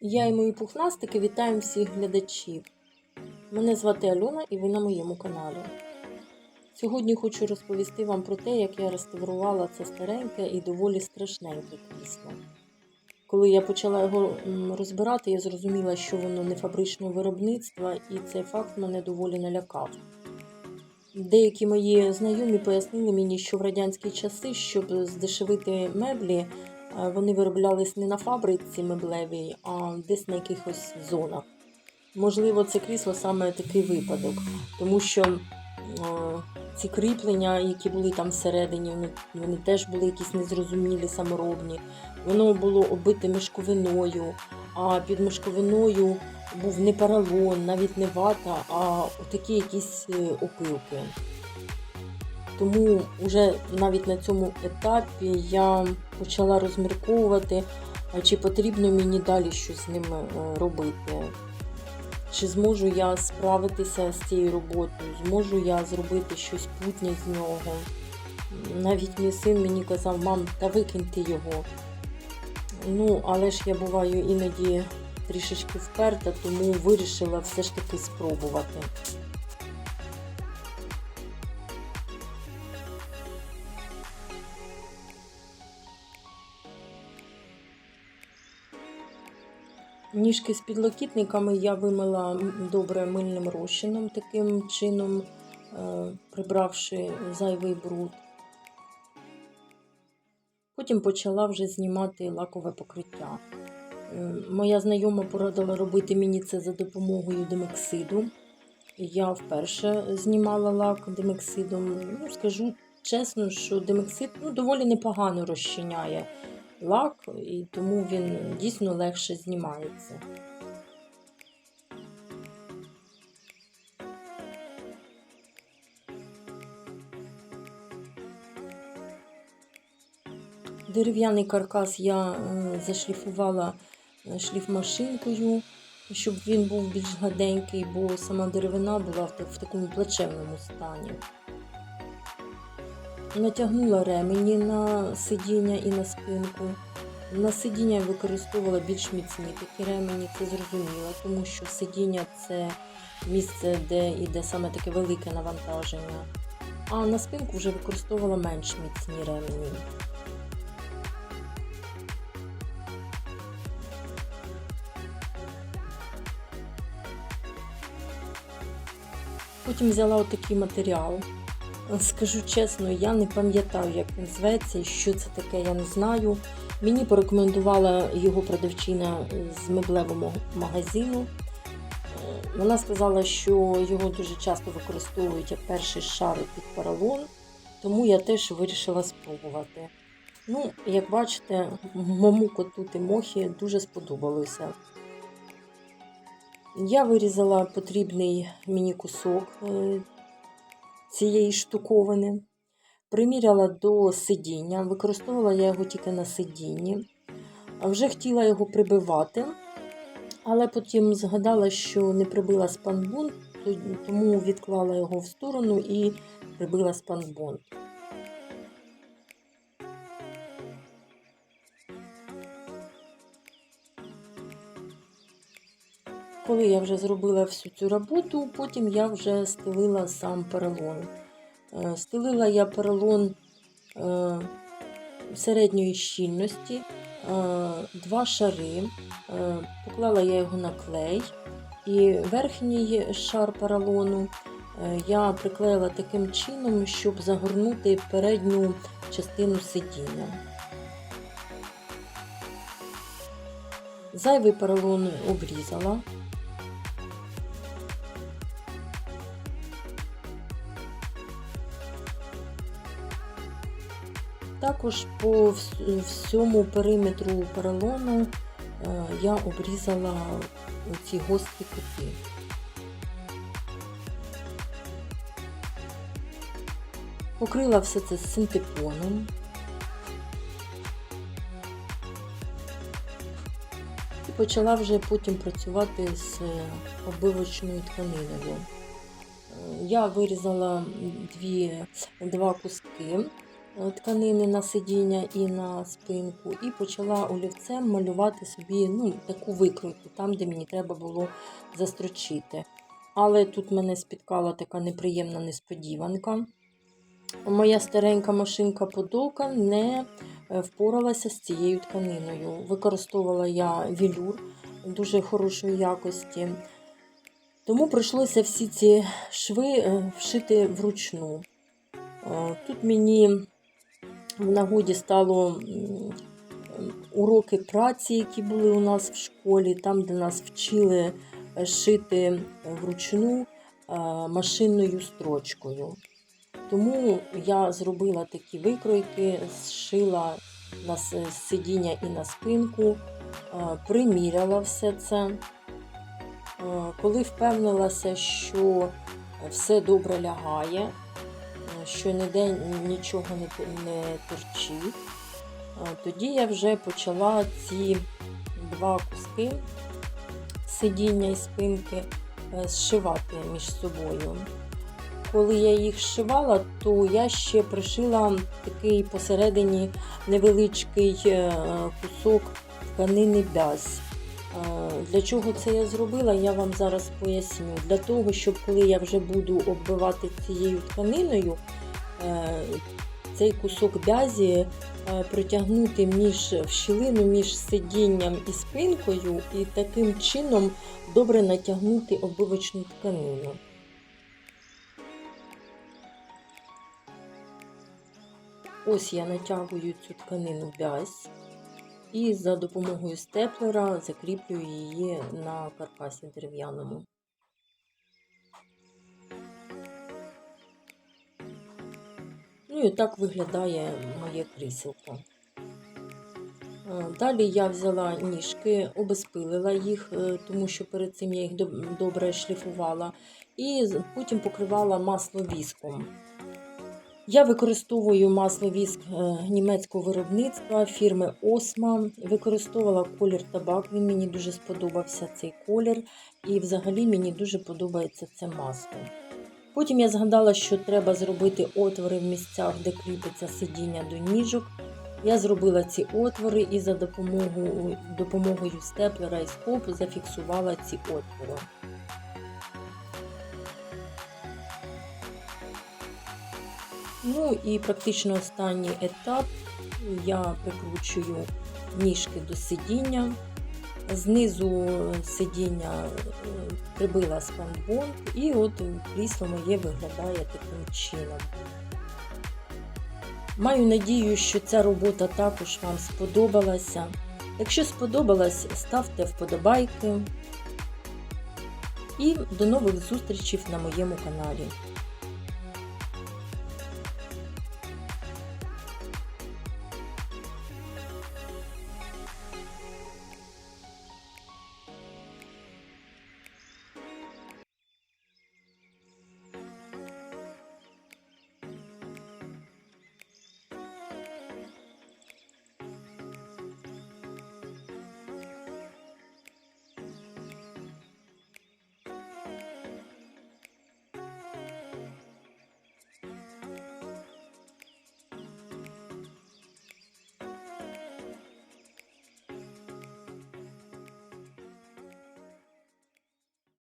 Я і мої пухнастики вітаємо всіх глядачів. Мене звати Альона і ви на моєму каналі. Сьогодні хочу розповісти вам про те, як я реставрувала це стареньке і доволі страшненьке крісло. Коли я почала його розбирати, я зрозуміла, що воно не фабричного виробництва, і цей факт мене доволі налякав. Деякі мої знайомі пояснили мені, що в радянські часи, щоб здешевити меблі, вони вироблялись не на фабриці меблевій, а десь на якихось зонах. Можливо, це крісло саме такий випадок, тому що е, ці кріплення, які були там всередині, вони, вони теж були якісь незрозумілі, саморобні. Воно було оббите мешковиною, а під мешковиною був не поролон, навіть не вата, а такі якісь е, опилки. Тому вже навіть на цьому етапі я почала розмірковувати, чи потрібно мені далі щось з ним е, робити. Чи зможу я справитися з цією роботою, зможу я зробити щось путнє з нього. Навіть мій син мені казав, мам, та викиньте його. Ну, але ж я буваю іноді трішечки вперта, тому вирішила все ж таки спробувати. Ніжки з підлокітниками я вимила добре мильним розчином, таким чином е, прибравши зайвий бруд. Потім почала вже знімати лакове покриття. Е, Моя знайома порадила робити мені це за допомогою демексиду. Я вперше знімала лак демексидом. Ну, скажу чесно, що демексид ну, доволі непогано розчиняє лак, і тому він дійсно легше знімається. Дерев'яний каркас я е, зашліфувала е, шліфмашинкою, щоб він був більш гладенький, бо сама деревина була в, такому плачевному стані. Натягнула ремені на сидіння і на спинку. На сидіння я використовувала більш міцні такі ремені, це зрозуміло, тому що сидіння це місце, де йде саме таке велике навантаження. А на спинку вже використовувала менш міцні ремені. Потім взяла отакий матеріал. Скажу чесно, я не пам'ятаю, як він зветься і що це таке, я не знаю. Мені порекомендувала його продавчиня з меблевого магазину. Е, Вона сказала, що його дуже часто використовують як перший шар під поролон, тому я теж вирішила спробувати. Ну, як бачите, моєму коту Тимохі дуже сподобалося. Я вирізала потрібний мені кусок е, цієї штуковини, приміряла до сидіння, використовувала я його тільки на сидінні. Вже хотіла його прибивати, але потім згадала, що не прибила спанбунт, тому відклала його в сторону і прибила спанбунт. Коли я вже зробила всю цю роботу, потім я вже стелила сам поролон. Е, Стелила я поролон е, середньої щільності, е, два шари. Поклала я його на клей, і верхній шар поролону я приклеїла таким чином, щоб загорнути передню частину сидіння. Зайвий поролон обрізала. Також по всьому периметру поролону е, я обрізала ці гострі кути. Покрила все це синтепоном. І почала вже потім працювати з оббивочною тканиною. Е, Я вирізала дві, два куски тканини на сидіння і на спинку, і почала олівцем малювати собі ну, таку викройку, там, де мені треба було застрочити. Але тут мене спіткала така неприємна несподіванка. Моя старенька машинка подолка не е, впоралася з цією тканиною. Використовувала я вілюр дуже хорошої якості. Тому прийшлося всі ці шви е, вшити вручну. Е, Тут мені в нагоді стало уроки праці, які були у нас в школі, там, де нас вчили е, шити вручну е, машинною строчкою. Тому я зробила такі викройки, зшила на сидіння і на спинку, е, приміряла все це. Коли впевнилася, що все добре лягає, що ніде нічого не, не торчить, тоді я вже почала ці два куски сидіння і спинки е, зшивати між собою. Коли я їх зшивала, то я ще пришила такий посередині невеличкий е, кусок тканини бязь. Для чого це я зробила, я вам зараз поясню. Для того, щоб коли я вже буду оббивати цією тканиною, е, цей кусок бязі е, протягнути між щілину між сидінням і спинкою, і таким чином добре натягнути оббивочну тканину. Ось я натягую цю тканину вязь і за допомогою степлера закріплюю її на каркасі дерев'яному. Ну і так виглядає моє кріселко. Е, Далі я взяла ніжки, обезпилила їх, е, тому що перед цим я їх добре шліфувала, і потім покривала масло віском. Я використовую масло віск е, німецького виробництва фірми Осма. Використовувала колір табак, він мені дуже сподобався цей колір, і взагалі мені дуже подобається це масло. Потім я згадала, що треба зробити отвори в місцях, де кріпиться сидіння до ніжок. Я зробила ці отвори і за допомогою, допомогою степлера і скопу зафіксувала ці отвори. Ну і практично останній етап я прикручую ніжки до сидіння. Знизу сидіння е, прибила спанбонд, і от крісло моє виглядає таким чином. Маю надію, що ця робота також вам сподобалася. Якщо сподобалась, ставте вподобайки. І до нових зустрічей на моєму каналі.